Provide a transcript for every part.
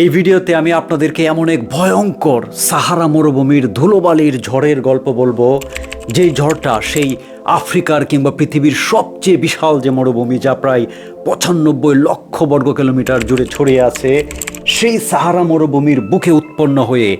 এই ভিডিওতে আমি আপনাদেরকে এমন এক ভয়ঙ্কর সাহারা মরুভূমির ধুলোবালির ঝড়ের গল্প বলব। যেই ঝড়টা সেই আফ্রিকার কিংবা পৃথিবীর সবচেয়ে বিশাল যে মরুভূমি যা প্রায় পঁচানব্বই লক্ষ বর্গ কিলোমিটার জুড়ে ছড়িয়ে আছে, সেই সাহারা মরুভূমির বুকে উৎপন্ন হয়ে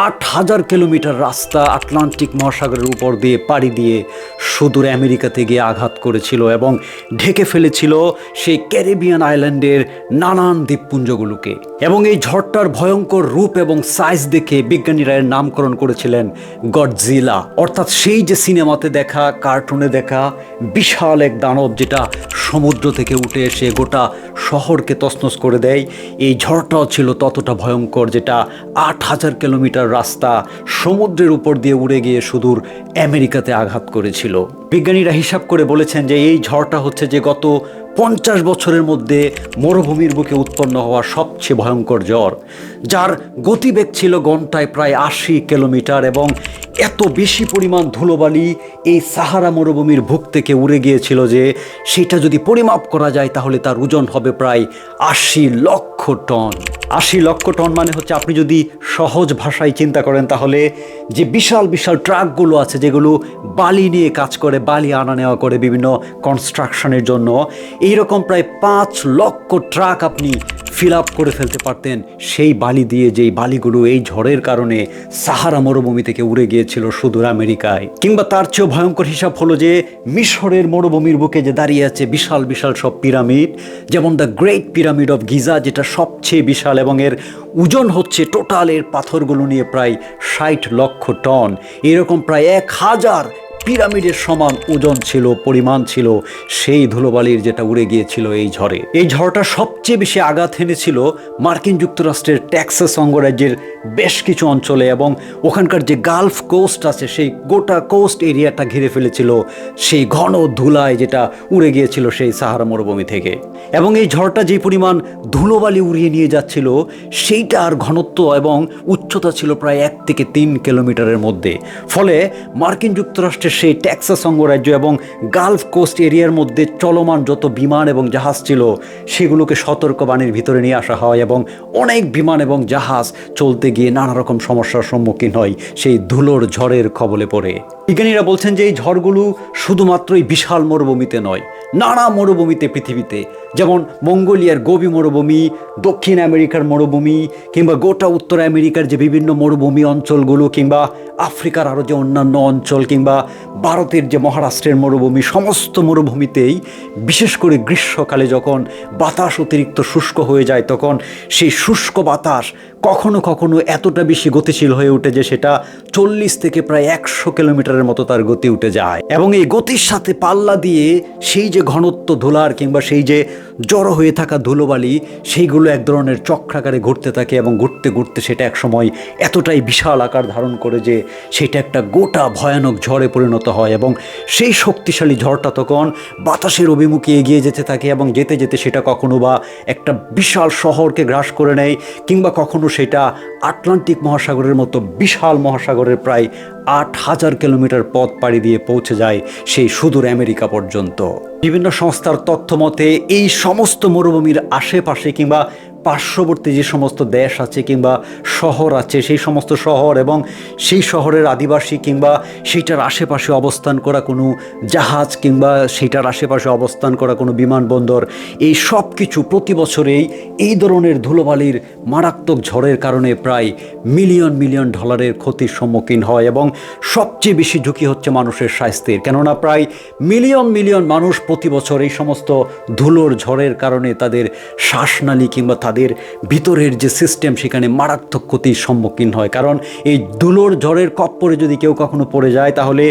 আট হাজার কিলোমিটার রাস্তা আটলান্টিক মহাসাগরের উপর দিয়ে পাড়ি দিয়ে সুদূর আমেরিকাতে গিয়ে আঘাত করেছিল এবং ঢেকে ফেলেছিল সেই ক্যারিবিয়ান আইল্যান্ডের নানান দ্বীপপুঞ্জগুলোকে। এবং এই ঝড়টার ভয়ঙ্কর রূপ এবং সাইজ দেখে বিজ্ঞানীরা এর নামকরণ করেছিলেন গডজিলা। অর্থাৎ সেই যে সিনেমাতে দেখা, কার্টুনে দেখা, বিশাল এক দানব যেটা সমুদ্র থেকে উঠে এসে গোটা শহরকে তসনস করে দেয়, এই ঝড়টাও ছিল ততটা ভয়ঙ্কর যেটা আট হাজার কিলোমিটার রাস্তা সমুদ্রের উপর দিয়ে উড়ে গিয়ে সুদূর আমেরিকাতে আঘাত করেছিল। বিজ্ঞানীরা হিসাব করে বলেছেন যে এই ঝড়টা হচ্ছে যে গত পঞ্চাশ বছরের মধ্যে মরুভূমির বুকে উৎপন্ন হওয়া সবচেয়ে ভয়ঙ্কর জ্বর যার গতিবেগ ছিল ঘন্টায় প্রায় আশি কিলোমিটার এবং এত বেশি পরিমাণ ধুলোবালি এই সাহারা মরুভূমির বুক থেকে উড়ে গিয়েছিল যে সেটা যদি পরিমাপ করা যায় তাহলে তার ওজন হবে প্রায় আশি লক্ষ টন। আশি লক্ষ টন মানে হচ্ছে আপনি যদি সহজ ভাষায় চিন্তা করেন তাহলে যে বিশাল বিশাল ট্রাকগুলো আছে যেগুলো বালি নিয়ে কাজ করে, বালি আনা নেওয়া করে বিভিন্ন কনস্ট্রাকশনের জন্য, এইরকম প্রায় পাঁচ লক্ষ ট্রাক আপনি ফিল আপ করে ফেলতে পারতেন। সেই বালি দিয়ে যেই বালিগুলো এই ঝড়ের কারণে সাহারা মরুভূমি থেকে উড়ে গিয়েছিল সুদূর আমেরিকায়। কিংবা তার চেয়েও ভয়ঙ্কর হিসাব হলো যে, মিশরের মরুভূমির বুকে যে দাঁড়িয়ে আছে বিশাল বিশাল সব পিরামিড, যেমন the great pyramid of Giza, যেটা সবচেয়ে বিশাল এবং এর ওজন হচ্ছে টোটাল এর পাথরগুলো নিয়ে প্রায় ষাট লক্ষ টন। এরকম প্রায় এক হাজার পিরামিডের সমান ওজন ছিল, পরিমাণ ছিল, সেই ধুলোবালির যেটা উড়ে গিয়েছিল এই ঝড়ে। এই ঝড়টা সবচেয়ে বেশি আঘাত এনেছিল মার্কিন যুক্তরাষ্ট্রের টেক্সাস অঙ্গরাজ্যের বেশ কিছু অঞ্চলে এবং ওখানকার যে গালফ কোস্ট আছে, সেই গোটা কোস্ট এরিয়াটা ঘিরে ফেলেছিল সেই ঘন ধুলায় যেটা উড়ে গিয়েছিল সেই সাহারা মরুভূমি থেকে। এবং এই ঝড়টা যে পরিমাণ ধুলোবালি উড়িয়ে নিয়ে যাচ্ছিল সেইটার ঘনত্ব এবং উচ্চতা ছিল প্রায় এক থেকে তিন কিলোমিটারের মধ্যে। ফলে মার্কিন যুক্তরাষ্ট্রের সেই ট্যাক্সাস অঙ্গরাজ্য এবং গালফ কোস্ট এরিয়ার মধ্যে চলমান যত বিমান এবং জাহাজ ছিল, সেগুলোকে সতর্কবাণীর ভিতরে নিয়ে আসা হয় এবং অনেক বিমান এবং জাহাজ চলতে গিয়ে নানা রকম সমস্যার সম্মুখীন হয়, সেই ধুলোর ঝড়ের কবলে পড়ে। বিজ্ঞানীরা বলছেন যে এই ঝড়গুলো শুধুমাত্রই বিশাল মরুভূমিতে নয়, নানা মরুভূমিতে পৃথিবীতে। যেমন মঙ্গোলিয়ার গোবি মরুভূমি, দক্ষিণ আমেরিকার মরুভূমি, কিংবা গোটা উত্তর আমেরিকার যে বিভিন্ন মরুভূমি অঞ্চলগুলো, কিংবা আফ্রিকার আরও যে অন্যান্য অঞ্চল কিংবা ভারতের যে মহারাষ্ট্রের মরুভূমি, সমস্ত মরুভূমিতেই বিশেষ করে গ্রীষ্মকালে যখন বাতাস অতিরিক্ত শুষ্ক হয়ে যায়, তখন সেই শুষ্ক বাতাস কখনো কখনো এতটা বেশি গতিশীল হয়ে ওঠে যে সেটা চল্লিশ থেকে প্রায় একশো কিলোমিটারের মতো তার গতি উঠে যায়। এবং এই গতির সাথে পাল্লা দিয়ে সেই যে ঘনত্ব ধুলার কিংবা সেই যে জড়ো হয়ে থাকা ধুলোবালি, সেইগুলো এক ধরনের চক্রাকারে ঘুরতে থাকে এবং ঘুরতে ঘুরতে সেটা একসময় এতটাই বিশাল আকার ধারণ করে যে সেটা একটা গোটা ভয়ানক ঝড়ে পরিণত হয় এবং সেই শক্তিশালী ঝড়টা তখন বাতাসের অভিমুখে এগিয়ে যেতে থাকে এবং যেতে যেতে সেটা কখনো বা একটা বিশাল শহরকে গ্রাস করে নেয় কিংবা কখনো সেটা আটলান্টিক মহাসাগরের মতো বিশাল মহাসাগরের প্রায় আট হাজার কিলোমিটার পথ পাড়ি দিয়ে পৌঁছে যায় সেই সুদূর আমেরিকা পর্যন্ত। বিভিন্ন সংস্থার তথ্য মতে এই সমস্ত মরুভূমির আশেপাশে কিংবা পার্শ্ববর্তী যে সমস্ত দেশ আছে কিংবা শহর আছে, সেই সমস্ত শহর এবং সেই শহরের আদিবাসী কিংবা সেইটার আশেপাশে অবস্থান করা কোনো জাহাজ কিংবা সেইটার আশেপাশে অবস্থান করা কোনো বিমানবন্দর, এই সব কিছু প্রতি বছরেই এই ধরনের ধুলোবালির মারাত্মক ঝড়ের কারণে প্রায় মিলিয়ন মিলিয়ন ডলারের ক্ষতির সম্মুখীন হয় এবং সবচেয়ে বেশি ঝুঁকি হচ্ছে মানুষের স্বাস্থ্যের। কেননা প্রায় মিলিয়ন মিলিয়ন মানুষ প্রতি বছর এই সমস্ত ধুলোর ঝড়ের কারণে তাদের শ্বাসনালী কিংবা তাদের ভিতরের যে সিস্টেম সেখানে মারাত্মক ক্ষতির সম্মুখীন হয়। কারণ এই ধুলোর ঝড়ের কপ্পরে যদি কেউ কখনো পড়ে যায়, তাহলে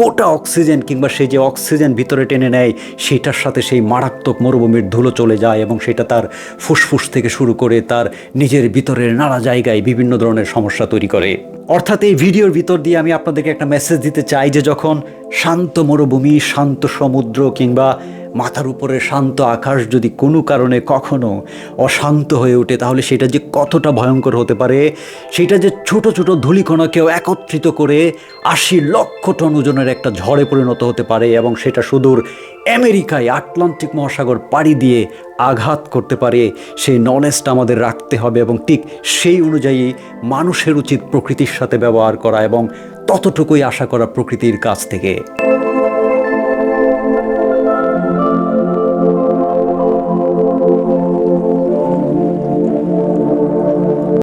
গোটা অক্সিজেন কিংবা সেই যে অক্সিজেন ভিতরে টেনে নেয়, সেটার সাথে সেই মারাত্মক মরুভূমির ধুলো চলে যায় এবং সেটা তার ফুসফুস থেকে শুরু করে তার নিজের ভিতরের নানা জায়গায় বিভিন্ন ধরনের সমস্যা তৈরি করে। অর্থাৎ এই ভিডিওর ভিতর দিয়ে আমি আপনাদেরকে একটা মেসেজ দিতে চাই যে যখন শান্ত মরুভূমি, শান্ত সমুদ্র কিংবা মাথার উপরে শান্ত আকাশ যদি কোনো কারণে কখনো অশান্ত হয়ে ওঠে, তাহলে সেটা যে কতটা ভয়ঙ্কর হতে পারে, সেটা যে ছোট ছোট ধূলিকণাকেও একত্রিত করে আশি লক্ষ টন ওজনের একটা ঝড়ে পরিণত হতে পারে এবং সেটা সুদূর আমেরিকায় আটলান্টিক মহাসাগর পাড়ি দিয়ে আঘাত করতে পারে, সেই নলেজটা আমাদের রাখতে হবে এবং ঠিক সেই অনুযায়ী মানুষের উচিত প্রকৃতির সাথে ব্যবহার করা এবং ততটুকুই আশা করা প্রকৃতির কাছ থেকে।